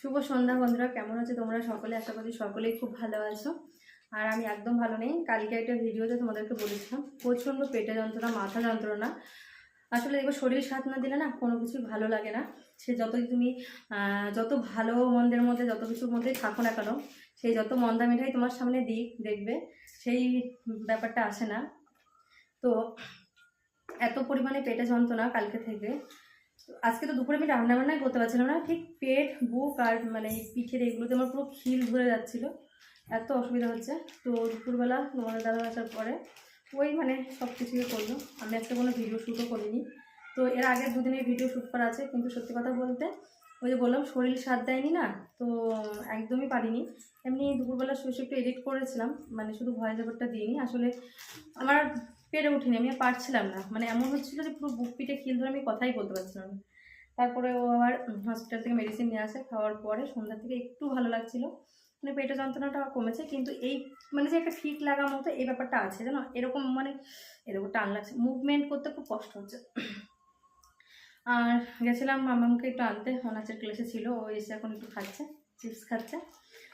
শুভ সন্ধ্যা বন্ধুরা, কেমন আছে তোমরা? সকলে, আশা করি সকলেই খুব ভালো আছো। আর আমি একদম ভালো নেই, কালকে একটা ভিডিওতে তোমাদেরকে বলেছিলাম, প্রচণ্ড পেটে যন্ত্রণা, মাথা যন্ত্রণা। আসলে দেখব শরীর সাথ না দিলে না কোনো কিছু ভালো লাগে না। সে যতই তুমি যত ভালো মন্দের মধ্যে, যত কিছুর মধ্যেই থাকো না কেন সেই যত মন্দা মিঠাই তোমার সামনে দিক, দেখবে, সেই ব্যাপারটা আসে না। তো, এত পরিমাণে পেটে যন্ত্রণা কালকে থেকে। আজকে তো দুপুরে আমি রান্না বান্নাই করতে পারছিলাম না। ঠিক পেট, বুক আর মানে পিঠের এগুলোতে আমার পুরো খিল ধরে যাচ্ছিল। এত অসুবিধা হচ্ছে। তো দুপুরবেলা তোমাদের দাদা আসার পরে ওই মানে সব কিছুই করল। আমি আজকে কোনো ভিডিও শ্যুটও করিনি। তো এর আগে দুদিনের ভিডিও শ্যুট করা আছে, কিন্তু সত্যি কথা বলতে ওই যে বললাম, শরীর সাথ দেয়নি না, তো একদমই পারিনি। এমনি দুপুরবেলা শুয়ে একটু এডিট করেছিলাম মানে শুধু ভয়েস ওভারটা দিইনি। আসলে আমার পেরে উঠিনি, আমি আর পারছিলাম না। মানে এমন হচ্ছিল যে পুরো বুক পিঠে খিল ধরে আমি কথাই বলতে পারছিলাম না। তারপরে ও আবার হসপিটাল থেকে মেডিসিন নিয়ে আসে, খাওয়ার পরে সন্ধ্যা থেকে একটু ভালো লাগছিল। মানে পেটের যন্ত্রণাটা কমেছে, কিন্তু এই মানে যে একটা ফিট লাগা মতো এই ব্যাপারটা আছে, জানো? এরকম মানে এরকম টান লাগছে। মুভমেন্ট করতে খুব কষ্ট হচ্ছে। আর গেছিলাম মামাকে একটু আনতে নাচের ক্লাসে ছিল, ও এসে এখন একটু খাচ্ছে চিপস খাচ্ছে।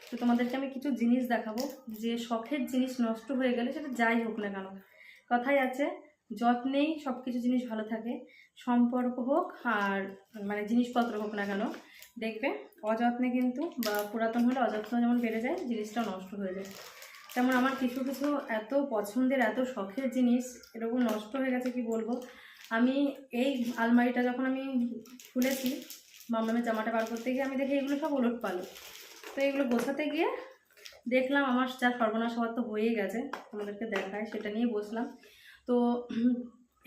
তো তোমাদেরকে আমি কিছু জিনিস দেখাবো, যে শখের জিনিস নষ্ট হয়ে গেলে সেটা যাই হোক না কেন কথাই আছে, যত্নেই সব কিছু জিনিস ভালো থাকে। সম্পর্ক হোক আর মানে জিনিসপত্র হোক না কেন, দেখবে অযত্নে কিন্তু বা পুরাতন হলে অযত্ন যেমন বেড়ে যায় জিনিসটা নষ্ট হয়ে যায়। তেমন আমার কিছু কিছু এত পছন্দের, এত শখের জিনিস এরকম নষ্ট হয়ে গেছে কি বলব? আমি এই আলমারিটা যখন আমি খুলেছি মামামের জামাটা বার করতে গিয়ে আমি দেখি এগুলো সব ওলট পালো তো এগুলো গোছাতে গিয়ে দেখলাম আমার যা সর্বনাশ হওয়ার তো হয়েই গেছে, তোমাদেরকে দেখায়, সেটা নিয়ে বসলাম। তো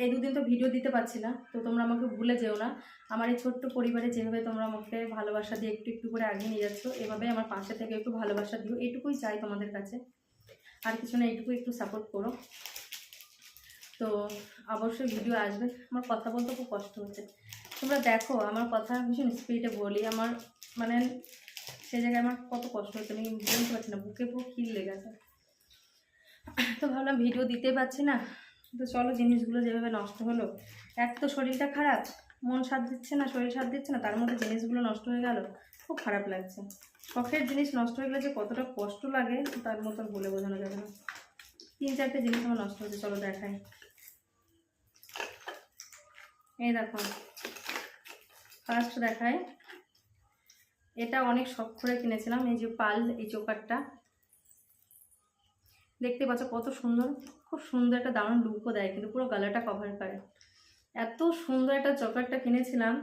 এই দুদিন তো ভিডিও দিতে পারছি না, তো তোমরা আমাকে ভুলে যেও না। আমার এই ছোট্ট পরিবারে যেভাবে তোমরা আমাকে ভালোবাসা দিয়ে একটু একটু করে আগিয়ে নিয়ে যাচ্ছ এভাবে আমার পাশে থেকে একটু ভালোবাসা দিও এটুকুই চাই তোমাদের কাছে। আর কিছু না এইটুকু একটু সাপোর্ট করো। তো অবশ্যই ভিডিও আসবে, আমার কথা বলতে খুব কষ্ট হচ্ছে। তোমরা দেখো, আমার কথা ভীষণ স্পিডে বলি, আমার মানে সে জায়গায় আমার কত কষ্ট হচ্ছে আমি বলতে পারছি না, বুকে পুরো খিল লেগেছে তো ভাবলাম ভিডিও দিতে পারছি না, তো চলো জিনিসগুলো যেভাবে নষ্ট হলো। এক তো শরীরটা খারাপ, মন সাথ দিচ্ছে না, শরীর সাথ দিচ্ছে না, তার মধ্যে জিনিসগুলো নষ্ট হয়ে গেল, খুব খারাপ লাগছে। শখের জিনিস নষ্ট হয়ে গেলে যে কতটা কষ্ট লাগে, তার মতন বলে বোঝানো যাবে না। তিন চারটে জিনিস আমার নষ্ট হয়েছে, চলো দেখাই। এই দেখো ফার্স্ট দেখায় এটা অনেক শখ করে কিনেছিলাম, এই যে পাল, এই চোকারটা। দেখতে পাচ্ছ কত সুন্দর, খুব সুন্দর একটা দারুণ লুকও দেয়, কিন্তু পুরো গালাটা কভার করে। এত সুন্দর একটা চকারটা কিনেছিলাম।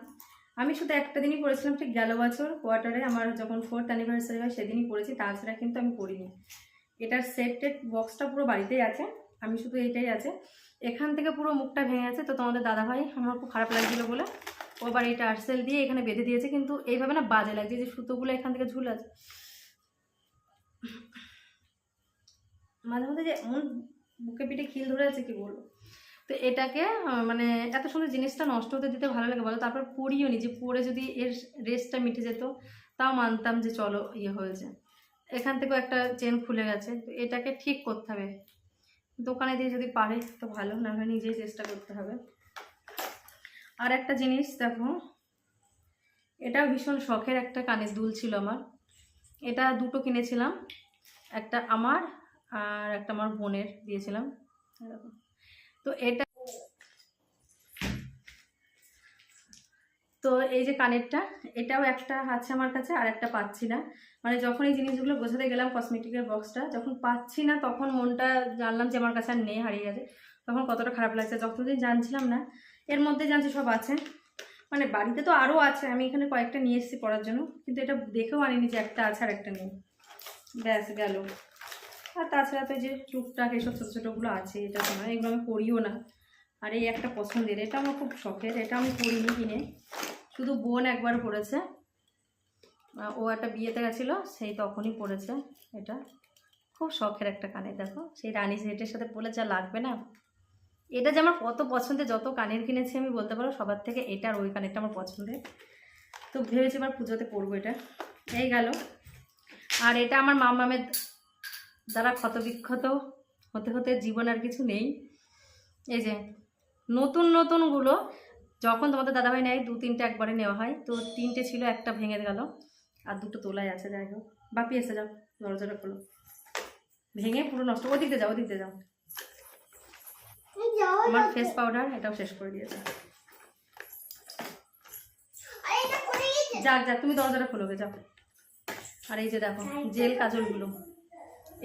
আমি শুধু একটা দিনই পরেছিলাম, ঠিক গেল বছর কোয়ার্টারে আমার যখন ফোর্থ অ্যানিভার্সারি হয় সেদিনই পরেছি, তাছাড়া কিন্তু আমি পরিনি। এটার সেট বক্সটা পুরো বাড়িতেই আছে, আমি শুধু এইটাই আছে। এখান থেকে পুরো মুখটা ভেঙে আছে তো তোমাদের দাদাভাই আমার খুব খারাপ লাগছিল বলে ও আবার এটা আর্সেল দিয়ে এখানে বেঁধে দিয়েছে, কিন্তু এইভাবে না বাজে লাগছে যে সুতোগুলো এখান থেকে ঝুল আছে। মাঝে মধ্যে যে এমন বুকে পিঠে খিল ধরে আছে, কি বলব? তো এটাকে মানে এত সুন্দর জিনিসটা নষ্ট হতে দিতে ভালো লাগে বলো, তারপর পরিও নি, যে পরে যদি এর রেসটা মিটে যেত, তাও মানতাম যে চলো ইয়ে হয়েছে। এখান থেকেও একটা চেন খুলে গেছে, তো এটাকে ঠিক করতে হবে। দোকানে দিয়ে যদি পারে, তো ভালো, না হলে নিজেই চেষ্টা করতে হবে। আর একটা জিনিস দেখো এটাও ভীষণ শখের একটা কানের দুল ছিল আমার। এটা দুটো কিনেছিলাম, একটা আমার আর একটা আমার বোনের দিয়েছিলাম। তো এটা তো এই যে কানেরটা, এটাও একটা আছে আমার কাছে আর একটা পাচ্ছি না। মানে যখন এই জিনিসগুলো বোঝাতে গেলাম কসমেটিকের বক্সটা, যখন পাচ্ছি না তখন মনটা জানলাম যে আমার কাছে আর নেই, হারিয়ে গেছে। তখন কতটা খারাপ লাগছে, যতদিন জানছিলাম না এর মধ্যে জানছি সব আছে? মানে বাড়িতে তো আরও আছে, আমি এখানে কয়েকটা নিয়ে এসেছি পড়ার জন্য, কিন্তু এটা দেখেও আনিনি যে একটা আছে আর একটা নেই। ব্যাস, গেল। আর তাছাড়া তো যে টুকটাক এইসব ছোটো ছোটোগুলো আছে, এটা তো না এগুলো আমি পড়িও না। আর এই একটা পছন্দের, এটা আমার খুব শখের, এটা আমি পড়িনি কিনে। শুধু বোন একবার পড়েছে। ও একটা বিয়েতে গেছিল, সেই তখনই পড়েছে এটা। খুব শখের একটা কানে, দেখো। সেই রানী সেটের সাথে পড়লে যা লাগবে না? এটা যে আমার কত পছন্দের, যত কানের কিনেছি আমি বলতে পারো, সবার থেকে এটা আর ওই কানেরটা আমার পছন্দের। তো ভেবেছি এবার পুজোতে পরবো এটা। এই গেল। আর এটা আমার মামামের দ্বারা ক্ষতবিক্ষত হতে হতে জীবন আর কিছু নেই। এই যে, নতুন নতুনগুলো যখন তোমাদের দাদাভাই নেয়, দু তিনটে একবারে নেওয়া হয়। তো তিনটে ছিল, একটা ভেঙে গেল। আর দুটো তোলাই আছে, যাই হোক। বাপি এসে যাও, দরজাটা খোলো। ভেঙে পুরো নষ্ট, ওদিক দিয়ে যাও, ওদিক দিয়ে যাও। আমার ফেস পাউডার এটাও শেষ করে দিয়েছে। যাক যাক তুমি দরজাটা খোলো গে যাও। আর এই যে দেখো জেল কাজলগুলো।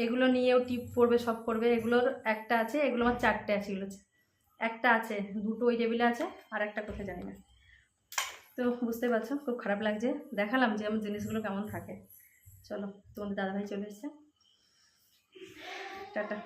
এগুলো নিয়েও টিপ পড়বে সব করবে এগুলোর একটা আছে এগুলো আমার চারটে আছে এগুলো একটা আছে দুটো ওই টেবিলে আছে আর একটা কোথায় জানি না। তো বুঝতে পারছ খুব খারাপ লাগছে। দেখালাম যে আমার জিনিসগুলো কেমন থাকে। চলো তোমাদের দাদাভাই চলে এসছে। টাটা।